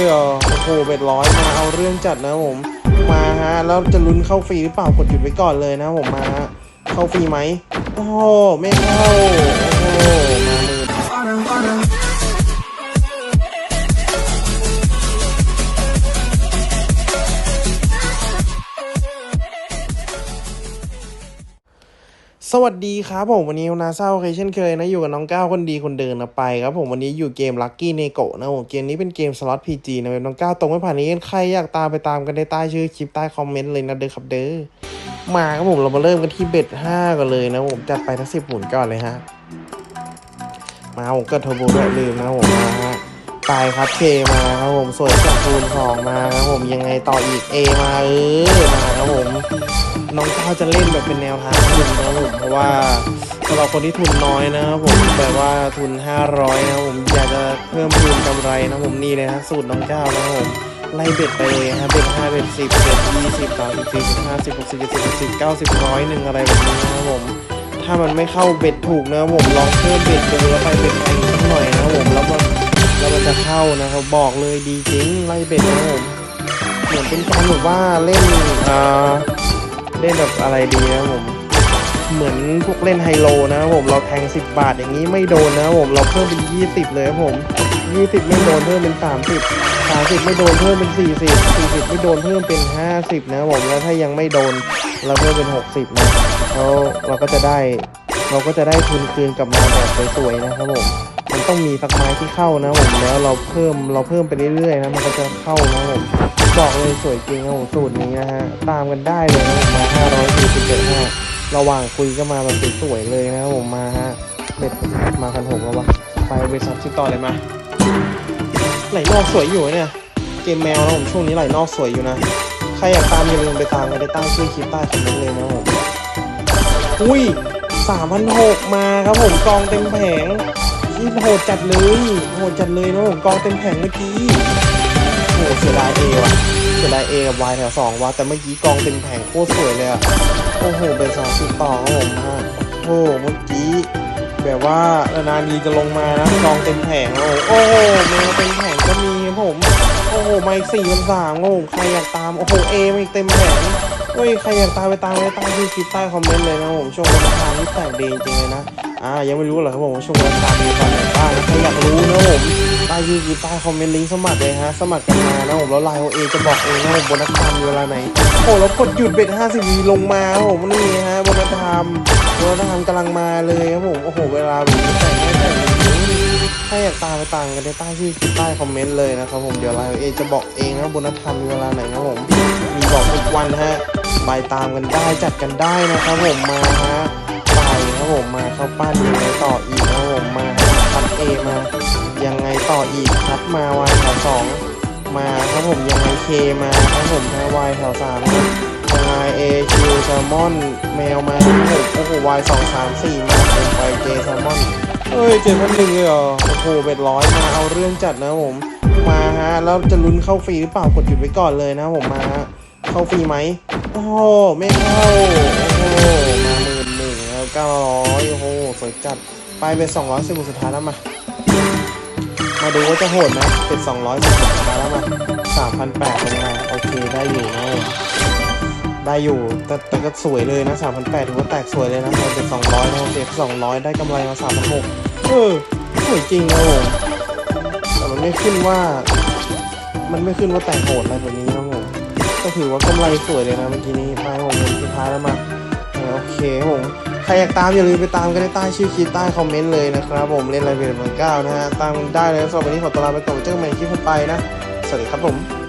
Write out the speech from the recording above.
เลยเหรอโอ้โหเบ็ดร้อยมาเอาเรื่องจัดนะผม มาฮะ แล้วจะลุ้นเข้าฟรีหรือเปล่ากดหยุดไว้ก่อนเลยนะผมมาฮะเข้าฟรีไหมโอ้โหไม่เข้าโอ้โหมามือ สวัสดีครับผมวันนี้นาซาโอเคเช่นเคยนะอยู่กับน้องก้าวคนดีคนเดินนะไปครับผมวันนี้อยู่เกม Lucky n e g o นะผมเกมนี้เป็นเกมสล็อต PG นะเว็บน้องก้าวตรงไม่ผ่านนี้ใครอยากตามไปตามกันได้ใต้ชื่อคลิปใต้คอมเมนต์เลยนะเด้อครับเด้อมาครับผมเรามาเริ่มกันที่เบ็ดห้ากันเลยนะผมจัดไปทั้งสิบหมุนก่อนเลยฮะมาผมก็เทอร์โบด้วยลืมนะผมมาฮะไปครับเคมาครับผมสวยจากคูณสองมาครับผมยังไงต่ออีก A มาเออมา น้องก้าวจะเล่นแบบเป็นแนวทางทุนนะครับผมเพราะว่าสำหรับคนที่ทุนน้อยนะครับผมแบบว่าทุน 500นะครับผมอยากจะเพิ่มทุนกำไรนะผมนี่เลยนะสูตรน้องก้าวนะครับผมไล่เบ็ดไปเลยฮะเบ็ด5เบ็ด10เบ็ด20 30 40 50 60 70 80 90ร้อยหนึ่งอะไรแบบนี้นะครับผมถ้ามันไม่เข้าเบ็ดถูกนะครับผมลองเพิ่มเบ็ดดูแล้วไปเบ็ดไปสักหน่อยนะครับผมแล้วมันแล้วมันจะเข้านะครับบอกเลยดีจริงไล่เบ็ดนะครับผม เหมือนเป็นการแบบว่าเล่นอ่าเล่นแบบอะไรดีนะผม เหมือนพวกเล่นไฮโลนะผมเราแทง 10 บาทอย่างนี้ไม่โดนนะผมเราเพิ่มเป็น 20 เลยครับผม 20 ไม่โดนเพิ่มเป็น 30 30 ไม่โดนเพิ่มเป็น 40 40 ไม่โดนเพิ่มเป็น 50 นะผมแล้วถ้ายังไม่โดนเราเพิ่มเป็น 60 นะแล้วเราก็จะได้เราก็จะได้ทุนคืนกลับมาแบบสวยๆนะครับผมมันต้องมีสักไม้ที่เข้านะผมแล้วเราเพิ่มเราเพิ่มไปเรื่อยๆนะมันก็จะเข้านะผม บอกเลยสวยจริงนะผมสูตรนี้นะฮะ ตามกันได้เลยนะผมมา547 5ระหว่างคุยก็มาแบบสวยๆเลยนะครับผมมาฮะเบ็ดมาพันหกแล้ววะไปเบ็ดสามสิบต่อเลยมา ไหลนอกสวยอยู่เนี่ย เกมแมวนะผมช่วงนี้ไหลนอกสวยอยู่นะ ใครอยากตามอย่าลืมไปตามกันได้ตั้งชื่อคลิปใต้คอมเมนต์เลยนะผมอุ้ยสามพันหกมาครับผมกองเต็มแผงนี่โหดจัดเลยโหดจัดเลยนะผมกองเต็มแผงเมื่อกี้โหเสียดายเอว่ะ เสียดายเอกับวายแถวสองว่ะแต่เมื่อกี้กองเต็มแผงโคตรสวยเลยอะโอ้โหเป็นสองสิบต่อครับผมฮะโอ้โหเมื่อกี้แบบว่านานๆทีจะลงมานะกองเต็มแผงโอ้โหโอ้โหแมวเต็มแผงก็มีครับผม โอ้โหมาอีกสี่พันสามโอ้โหใครอยากตามโอ้โหเอมาอีกเต็มแผงเฮ้ยใครอยากตามไปตามไปใต้ที่คลิปใต้คอมเมนต์เลยนะผมช่วงวันทาที่แตกดีจริงๆเลยนะอ่ายังไม่รู้เหรอครับผมว่าช่วงวันทางดีตอนไหนบ้างใครอยากรู้นะผม ใต้ที่คลิปใต้คอมเมนต์ลิงก์สมัครเลยฮะ สมัครกันมานะผมแล้วไลน์โอเอจะบอกเองนะผมบนนักทำเวลาไหน โอ้แล้วกดหยุดเบ็ด50วีลงมาครับผมนี่ฮะบนนักทำบนนักทำกำลังมาเลยครับผมโอ้โหเวลาแบบนี้แต่งให้แต่งถ้าอยากตามไปตามกันได้ใต้ที่ใต้คอมเมนต์เลยนะครับผมเดี๋ยวไลน์เอจะบอกเองนะบนนักทำเวลาไหนนะผมมีบอกทุกวันฮะไปตามกันได้จัดกันได้นะครับผมมาฮะไปครับผมมาเข้าป้านยังไงต่ออีก เอมา ยังไงต่ออีกคัดมาวายแถวสองมาครับผมยังไงเคมาครับผมแพวายแถวสามยังไงเอคิวแซลมอนแมวมาครับผมโอ้โหวายสองสามสี่มาเป็นไปเจแซลมอนเอ้ยเจพันหนึ่งเลยเหรอโอ้โหเบ็ดร้อยมาเอาเรื่องจัดนะผมมาฮะแล้วจะลุ้นเข้าฟรีหรือเปล่ากดหยุดไว้ก่อนเลยนะผมมาฮะเข้าฟรีไหมโอ้โหไม่เข้าโอ้โหมาหมื่นหนึ่งแล้วเก้าร้อยโอ้โห สวยจัด ไปเป็นสองร้อยสิบสุดท้ายแล้วมา มาดูว่าจะโหดนะ เป็นสองร้อยสิบสุดท้ายแล้วมาสามพันแปดเป็นไงโอเคได้อยู่นะได้อยู่ แต่แต่ก็สวยเลยนะสามพันแปดถือว่าแตกสวยเลยนะเป็นสองร้อยนะเสียสองร้อยได้กำไรมาสามพันหกเออสวยจริงนะผมแต่มันไม่ขึ้นว่า มันไม่ขึ้นว่าแตกโหดอะไรแบบนี้นะผมก็ถือว่ากำไรสวยเลยนะเมื่อกี้นี้ไปผมสุดท้ายแล้วมาโอเคผม รอยากตามอย่าลืมไปตามกันได้ใต้ชื่อคลิปใต้คอมเมนต์เลยนะครับผมเล่นอะไรเป็นเหมือนเก้านะฮะตามได้เลยสำหรับวันนี้ขอตัวลาไปก่อนเจอกันใหม่คลิปถัดไปนะ สวัสดีครับผม